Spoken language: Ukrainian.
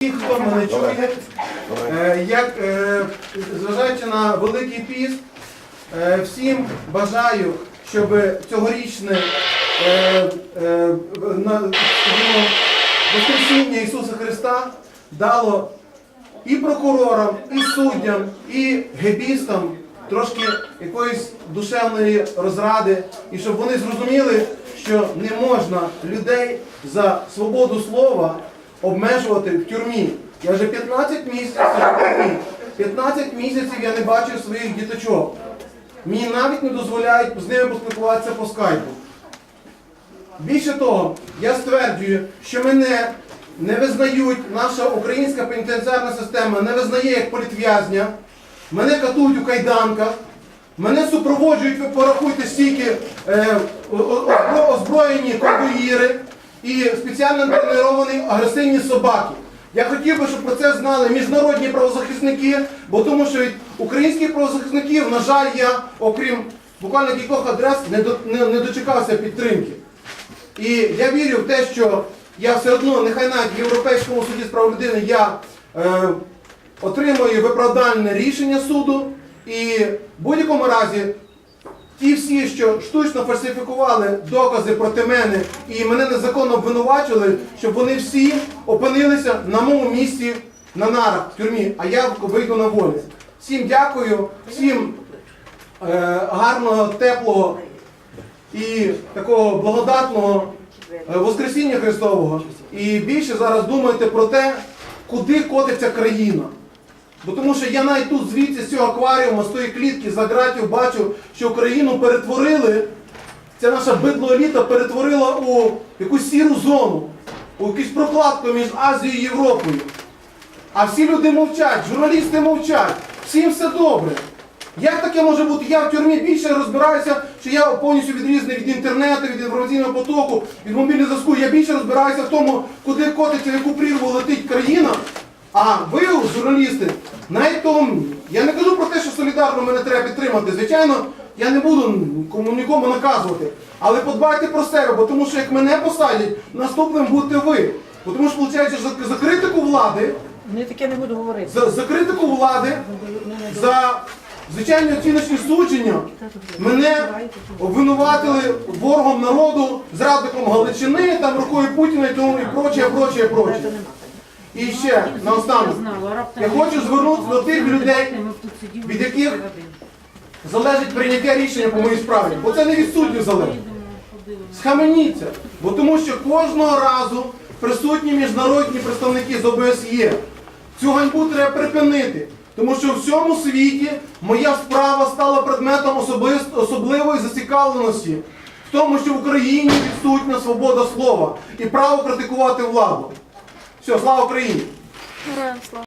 Ті, хто мене чує, як е, зважаючи на Великий піст, е, всім бажаю, щоб цьогорічне е, е, Воскресіння Ісуса Христа дало і прокурорам, і суддям, і гебістам трошки якоїсь душевної розради, і щоб вони зрозуміли, що не можна людей за свободу слова обмежувати в тюрмі. Я вже 15 місяців 15 місяців я не бачив своїх діточок. Мені навіть не дозволяють з ними поспілкуватися по скайпу. Більше того, я стверджую, що мене не визнають, наша українська пенітенціарна система не визнає як політв'язня, мене катують у кайданках, мене супроводжують, ви порахуйте стільки е, озброєні конвоїри і спеціально треновані агресивні собаки. Я хотів би, щоб про це знали міжнародні правозахисники, бо тому що від українських правозахисників, на жаль, я, окрім буквально кількох адрес, не, до- не, не дочекався підтримки. І я вірю в те, що я все одно, нехай навіть в Європейському суді з прав людини я е, отримую виправдальне рішення суду. І в будь-якому разі ті всі, що штучно фальсифікували докази проти мене і мене незаконно обвинувачили, щоб вони всі опинилися на моєму місці на нарах в тюрмі, а я вийду на волю. Всім дякую, всім е, гарного, теплого і такого благодатного е, Воскресіння Христового. І більше зараз думайте про те, куди котиться країна. Бо тому що я навіть тут звідси з цього акваріуму, з тої клітки за ґратів бачу, що Україну перетворили, ця наша бидло-еліта перетворила у якусь сіру зону, у якусь прокладку між Азією і Європою. А всі люди мовчать, журналісти мовчать, всім все добре. Як таке може бути? Я в тюрмі більше розбираюся, що я повністю відрізаний від інтернету, від інформаційного потоку, від мобільного зв'язку. Я більше розбираюся в тому, куди котиться, в яку прірву летить країна. А ви, журналісти, навіть тому, я не кажу про те, що солідарно мене треба підтримати. Звичайно, я не буду кому нікому наказувати. Але подбайте про себе, бо тому що як мене посадять, наступним будете ви. Бо тому що, виходить, за, за критику влади, Не таке не буду говорити. за, за критику влади, за звичайні оціночні судження мене обвинуватили ворогом народу, зрадником Галичини, там рукою Путіна і тому і прочее, прочее, прочее. І ще наостанок. Я хочу звернутися до тих людей, від яких залежить прийняття рішення по моїй справі. Бо це не від суддів залежить. Схаменіться, бо тому що кожного разу присутні міжнародні представники з ОБСЄ. Цю ганьбу треба припинити. Тому що в всьому світі моя справа стала предметом особливої зацікавленості в тому, що в Україні відсутня свобода слова і право критикувати владу. Все, слава Україні! Героям слава.